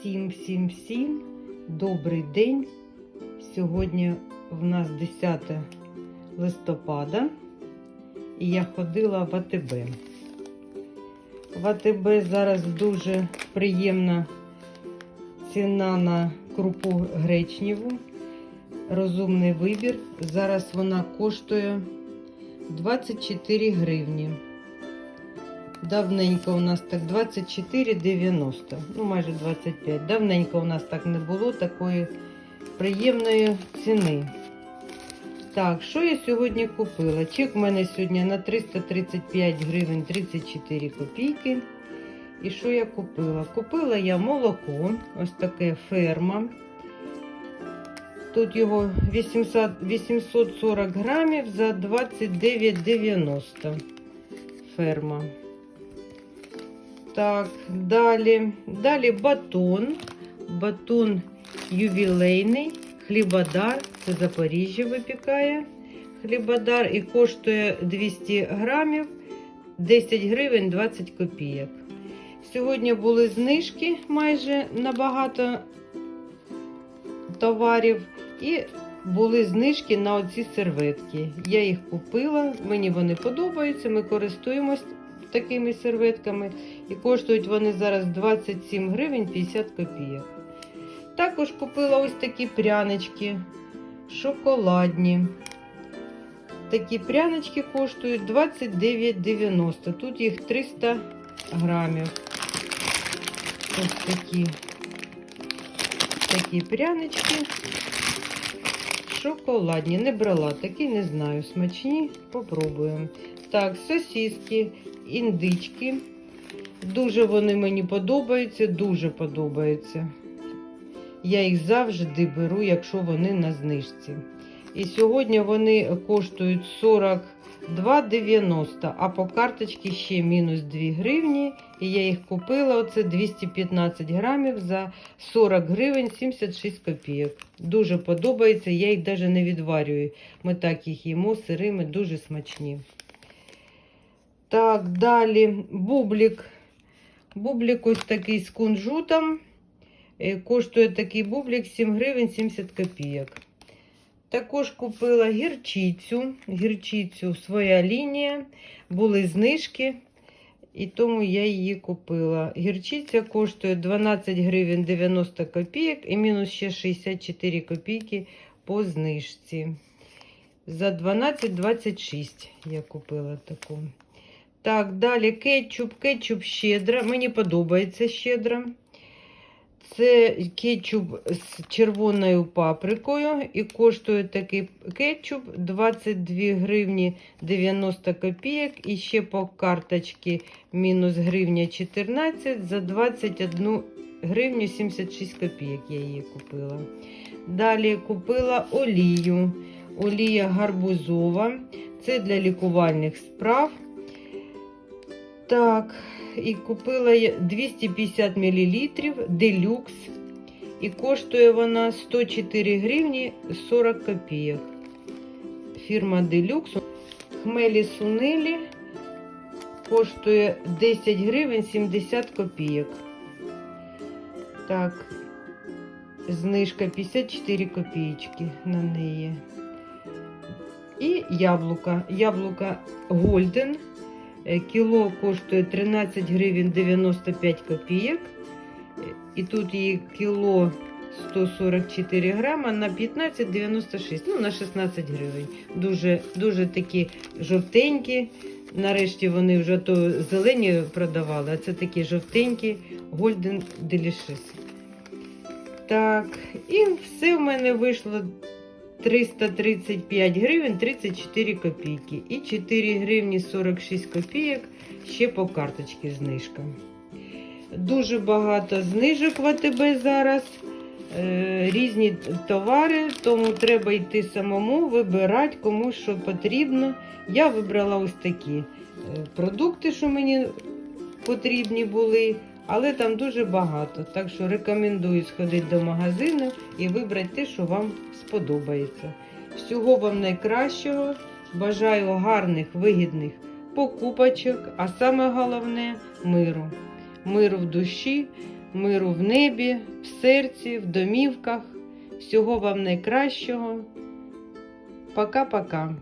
Всім, всім, всім добрий день. Сьогодні в нас 10 листопада і я ходила в АТБ. В АТБ зараз дуже приємна ціна на крупу гречневу. Розумний вибір. Зараз вона коштує 24 гривні. Давненько у нас так 24,90, ну майже 25. Давненько у нас так не було такої приємної ціни. Так, що я сьогодні купила? Чек у мене сьогодні на 335 гривень 34 копійки. І що я купила? Купила я молоко, ось таке ферма. Тут його 800, 840 грамів за 29,90 ферма. Так, далі. Далі батон. Батон ювілейний, хлібодар. Це Запоріжжя випікає хлібодар і коштує 200 грамів 10 гривень 20 копійок. Сьогодні були знижки майже на багато товарів. І були знижки на оці серветки. Я їх купила, мені вони подобаються, ми користуємось такими серветками. І коштують вони зараз 27 гривень 50 копійок. Також купила ось такі прянички, шоколадні. Такі прянички коштують 29,90. Тут їх 300 грамів. Ось такі, такі прянички. Шоколадні. Не брала такі, не знаю. Смачні. Попробуємо. Так, сосиски, індички. Дуже вони мені подобаються, дуже подобаються. Я їх завжди беру, якщо вони на знижці. І сьогодні вони коштують 42,90, а по карточці ще мінус 2 гривні. І я їх купила оце 215 грамів за 40 гривень 76 копійок. Дуже подобається, я їх навіть не відварюю. Ми так їх їмо сирими, дуже смачні. Так, далі бублік. Бублік ось такий з кунжутом. Е, Коштує такий бублік 7 гривень 70 копійок. Також купила гірчицю. Гірчицю своя лінія. Були знижки, і тому я її купила. Гірчиця коштує 12 гривень 90 копійок і мінус ще 64 копійки по знижці. За 12,26 я купила таку. Так, далі кетчуп. Кетчуп щедра. Мені подобається щедра. Це кетчуп з червоною паприкою. І коштує такий кетчуп 22 гривні 90 копійок. І ще по карточці мінус гривня 14 за 21 гривню 76 копійок я її купила. Далі купила олію. Олія гарбузова. Це для лікувальних справ. Так, і купила я 250 мл делюкс. І коштує вона 104 гривні 40 копійок. Фірма Делюкс. Хмелі сунелі коштує 10 гривень 70 копійок. Так, знижка 54 копійки на неї. І яблука. Яблука Голден. Е, Кіло коштує 13 гривень 95 копійок. І тут її кіло 144 грама на 15,96, ну на 16 гривень. Дуже, дуже такі жовтенькі. Нарешті вони вже то зелені продавали, а це такі жовтенькі Golden Delicious. Так, і все в мене вийшло 335 гривень 34 копійки. І 4 гривні 46 копійок ще по карточці знижка. Дуже багато знижок в АТБ зараз. Е, Різні товари, тому треба йти самому, вибирати кому що потрібно. Я вибрала ось такі е, продукти, що мені потрібні були, але там дуже багато. Так що рекомендую сходити до магазину і вибрати те, що вам сподобається. Всього вам найкращого. Бажаю гарних, вигідних покупочок, а саме головне миру. Миру в душі, миру в небі, в серці, в домівках. Всього вам найкращого. Пока-пока.